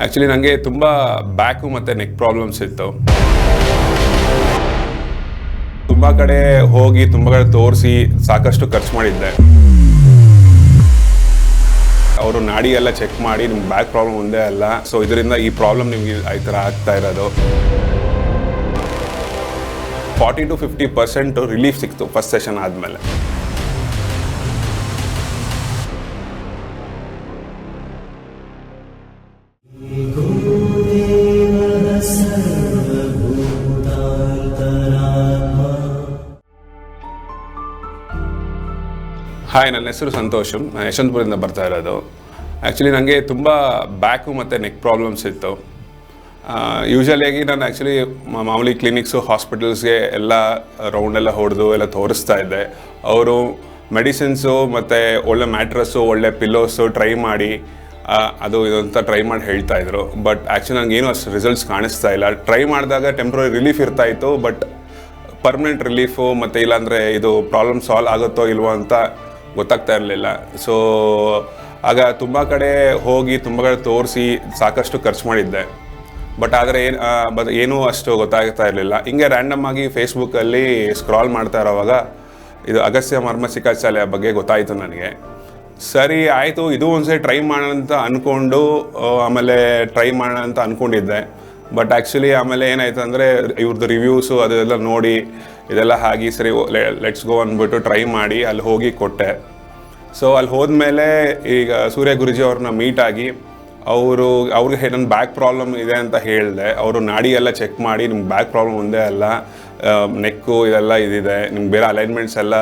Actually ನನಗೆ ತುಂಬ back ಮತ್ತು ನೆಕ್ ಪ್ರಾಬ್ಲಮ್ಸ್ ಇತ್ತು. ತುಂಬ ಕಡೆ ಹೋಗಿ, ತುಂಬ ಕಡೆ ತೋರಿಸಿ ಸಾಕಷ್ಟು ಖರ್ಚು ಮಾಡಿದ್ದೆ. ಅವರು ನಾಡಿ ಎಲ್ಲ ಚೆಕ್ ಮಾಡಿ ನಿಮ್ಮ ಬ್ಯಾಕ್ ಪ್ರಾಬ್ಲಮ್ ಒಂದೇ ಅಲ್ಲ. ಸೊ ಇದರಿಂದ ಈ ಪ್ರಾಬ್ಲಮ್ ನಿಮಗೆ ಈ ಥರ ಆಗ್ತಾ ಇರೋದು. Forty to fifty percent relief ಸಿಕ್ತು ಫಸ್ಟ್ ಸೆಷನ್ ಆದಮೇಲೆ. ಹಾಯ್ ನನ್ನ ಹೆಸರು ಸಂತೋಷ್. ನಾನು ಯಶವಂತಪುರದಿಂದ ಬರ್ತಾ ಇರೋದು. ಆ್ಯಕ್ಚುಲಿ ನನಗೆ ತುಂಬ ಬ್ಯಾಕು ಮತ್ತು ನೆಕ್ ಪ್ರಾಬ್ಲಮ್ಸ್ ಇತ್ತು. ಯೂಶಲಿಯಾಗಿ ನಾನು ಆ್ಯಕ್ಚುಲಿ ಮಾಮೂಲಿ ಕ್ಲಿನಿಕ್ಸು ಹಾಸ್ಪಿಟಲ್ಸ್ಗೆ ಎಲ್ಲ ರೌಂಡೆಲ್ಲ ಹೊಡೆದು ಎಲ್ಲ ತೋರಿಸ್ತಾ ಇದ್ದೆ. ಅವರು ಮೆಡಿಸಿನ್ಸು ಮತ್ತು ಒಳ್ಳೆ ಮ್ಯಾಟ್ರಸ್ಸು ಒಳ್ಳೆ ಪಿಲ್ಲೋಸು ಟ್ರೈ ಮಾಡಿ ಅದು ಇದಂತ ಟ್ರೈ ಮಾಡಿ ಹೇಳ್ತಾ ಇದ್ರು. ಬಟ್ ಆ್ಯಕ್ಚುಲಿ ನನಗೇನು ಅಷ್ಟು ರಿಸಲ್ಟ್ಸ್ ಕಾಣಿಸ್ತಾ ಇಲ್ಲ. ಟ್ರೈ ಮಾಡಿದಾಗ ಟೆಂಪ್ರರಿ ರಿಲೀಫ್ ಇರ್ತಾ ಇತ್ತು ಬಟ್ ಪರ್ಮನೆಂಟ್ ರಿಲೀಫು ಮತ್ತು ಇಲ್ಲಾಂದರೆ ಇದು ಪ್ರಾಬ್ಲಮ್ ಸಾಲ್ವ್ ಆಗುತ್ತೋ ಇಲ್ವೋ ಅಂತ ಗೊತ್ತಾಗ್ತಾ ಇರಲಿಲ್ಲ. ಸೊ ಆಗ ತುಂಬ ಕಡೆ ಹೋಗಿ ತುಂಬ ಕಡೆ ತೋರಿಸಿ ಸಾಕಷ್ಟು ಖರ್ಚು ಮಾಡಿದ್ದೆ. ಬಟ್ ಆದರೆ ಏನು ಬಟ್ ಏನೂ ಅಷ್ಟು ಗೊತ್ತಾಗ್ತಾ ಇರಲಿಲ್ಲ. ಹಿಂಗೆ ರ್ಯಾಂಡಮ್ ಆಗಿ ಫೇಸ್ಬುಕ್ಕಲ್ಲಿ ಸ್ಕ್ರಾಲ್ ಮಾಡ್ತಾ ಇರೋವಾಗ ಇದು ಅಗಸ್ತ್ಯ ಮರ್ಮ ಚಿಕಿತ್ಸಾಲಯ ಬಗ್ಗೆ ಗೊತ್ತಾಯಿತು ನನಗೆ. ಸರಿ, ಆಯಿತು, ಇದು ಒಂದ್ಸರಿ ಟ್ರೈ ಮಾಡೋಣ ಅಂತ ಅಂದ್ಕೊಂಡು ಆಮೇಲೆ ಟ್ರೈ ಮಾಡೋಣ ಅಂತ ಅಂದ್ಕೊಂಡಿದ್ದೆ ಬಟ್ ಆ್ಯಕ್ಚುಲಿ ಆಮೇಲೆ ಏನಾಯ್ತು ಅಂದರೆ ಇವ್ರದ್ದು ರಿವ್ಯೂಸು ಅದೆಲ್ಲ ನೋಡಿ, ಇದೆಲ್ಲ ಹಾಗೆ ಸರಿ ಲೆಟ್ಸ್ ಗೋ ಅಂದ್ಬಿಟ್ಟು ಟ್ರೈ ಮಾಡಿ, ಅಲ್ಲಿ ಹೋಗಿ ಕೊಟ್ಟೆ. ಸೊ ಅಲ್ಲಿ ಹೋದ್ಮೇಲೆ ಈಗ ಸೂರ್ಯ ಗುರುಜಿ ಅವ್ರನ್ನ ಆಗಿ, ಅವರು, ಅವ್ರಿಗೆ ನನ್ನ ಬ್ಯಾಕ್ ಪ್ರಾಬ್ಲಮ್ ಇದೆ ಅಂತ ಹೇಳಿದೆ. ಅವರು ನಾಡಿ ಎಲ್ಲ ಚೆಕ್ ಮಾಡಿ, ನಿಮ್ಗೆ ಬ್ಯಾಕ್ ಪ್ರಾಬ್ಲಮ್ ಒಂದೇ ಅಲ್ಲ ನೆಕ್ಕು ಇದೆಲ್ಲ ಇದಿದೆ, ನಿಮ್ಗೆ ಬೇರೆ ಅಲೈನ್ಮೆಂಟ್ಸ್ ಎಲ್ಲ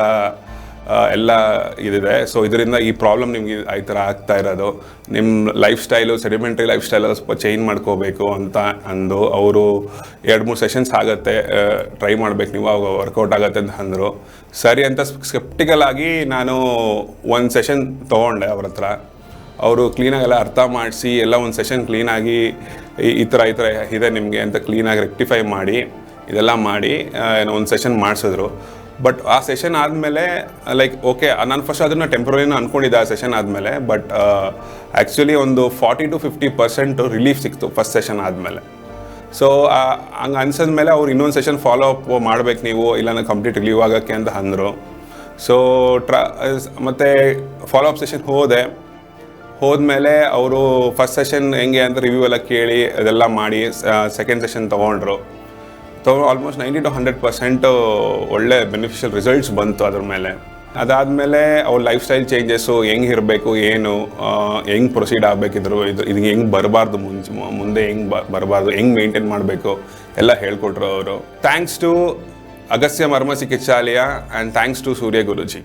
ಎಲ್ಲ ಇದಿದೆ. ಸೊ ಇದರಿಂದ ಈ ಪ್ರಾಬ್ಲಮ್ ನಿಮಗೆ ಈ ಥರ ಆಗ್ತಾ ಇರೋದು. ನಿಮ್ಮ lifestyle sedimentary lifestyle ಸ್ವಲ್ಪ ಚೇಂಜ್ ಮಾಡ್ಕೋಬೇಕು ಅಂತ ಅಂದು ಅವರು ಎರಡು ಮೂರು ಸೆಷನ್ಸ್ ಆಗುತ್ತೆ. ಟ್ರೈ ಮಾಡ್ಬೇಕು ನೀವು, ಅವಾಗ ವರ್ಕೌಟ್ ಆಗುತ್ತೆ ಅಂತ ಅಂದರು. ಸರಿ ಅಂತ ಸ್ಕೆಪ್ಟಿಕಲ್ ಆಗಿ ನಾನು ಒಂದು ಸೆಷನ್ ತೊಗೊಂಡೆ ಅವ್ರ ಹತ್ರ. ಅವರು ಕ್ಲೀನಾಗಿ ಎಲ್ಲ ಅರ್ಥ ಮಾಡಿಸಿ, ಎಲ್ಲ ಒಂದು ಸೆಷನ್ ಕ್ಲೀನಾಗಿ ಈ- ಈ ಥರ ಈ ಥರ ಇದೆ ನಿಮಗೆ ಅಂತ ಕ್ಲೀನಾಗಿ ರೆಕ್ಟಿಫೈ ಮಾಡಿ, ಇದೆಲ್ಲ ಮಾಡಿ ಒಂದು ಸೆಷನ್ ಮಾಡಿಸಿದ್ರು. ಬಟ್ ಆ ಸೆಷನ್ ಆದಮೇಲೆ ಲೈಕ್ ಓಕೆ ನಾನು ಫಸ್ಟ್ ಅದನ್ನು ಟೆಂಪ್ರರಿನ ಅಂದ್ಕೊಂಡಿದ್ದೆ ಆ ಸೆಷನ್ ಆದಮೇಲೆ ಬಟ್ ಆ್ಯಕ್ಚುಲಿ ಒಂದು forty to fifty percent relief ಸಿಕ್ತು ಫಸ್ಟ್ ಸೆಷನ್ ಆದಮೇಲೆ. ಸೊ ಹಂಗೆ ಅನ್ಸಿದ್ಮೇಲೆ ಅವ್ರು ಇನ್ನೊಂದು ಸೆಷನ್ ಫಾಲೋ ಅಪ್ ಮಾಡ್ಬೇಕು ನೀವು ಇಲ್ಲ ನಾನು ಕಂಪ್ಲೀಟ್ ರಿಲೀವ್ ಆಗೋಕ್ಕೆ ಅಂತ ಅಂದರು. ಸೊ ಟ್ರ ಮತ್ತು ಫಾಲೋ ಅಪ್ ಸೆಷನ್ ಹೋದೆ. ಹೋದ್ಮೇಲೆ ಅವರು ಫಸ್ಟ್ ಸೆಷನ್ ಹೆಂಗೆ ಅಂತ ರಿವ್ಯೂ ಎಲ್ಲ ಕೇಳಿ, ಅದೆಲ್ಲ ಮಾಡಿ ಸೆಕೆಂಡ್ ಸೆಷನ್ ತೊಗೊಂಡ್ರು. ತೊಗೊಂಡು almost ninety to hundred percent ಒಳ್ಳೆ ಬೆನಿಫಿಷಿಯಲ್ ರಿಸಲ್ಟ್ಸ್ ಬಂತು ಅದ್ರ ಮೇಲೆ. ಅದಾದಮೇಲೆ ಅವ್ರ ಲೈಫ್ ಸ್ಟೈಲ್ ಚೇಂಜಸ್ಸು ಹೆಂಗೆ ಇರಬೇಕು, ಏನು ಹೆಂಗೆ ಪ್ರೊಸೀಡ್ ಆಗಬೇಕಿದ್ರು, ಇದು ಇದು ಹೆಂಗೆ ಬರಬಾರ್ದು ಮುಂಚೆ ಮುಂದೆ ಹೆಂಗೆ ಬರಬಾರ್ದು, ಹೆಂಗೆ ಮೇಂಟೈನ್ ಮಾಡಬೇಕು, ಎಲ್ಲ ಹೇಳ್ಕೊಟ್ರು ಅವರು. Thanks to Agasya Marma Chikitsalaya and thanks to Surya Guruji.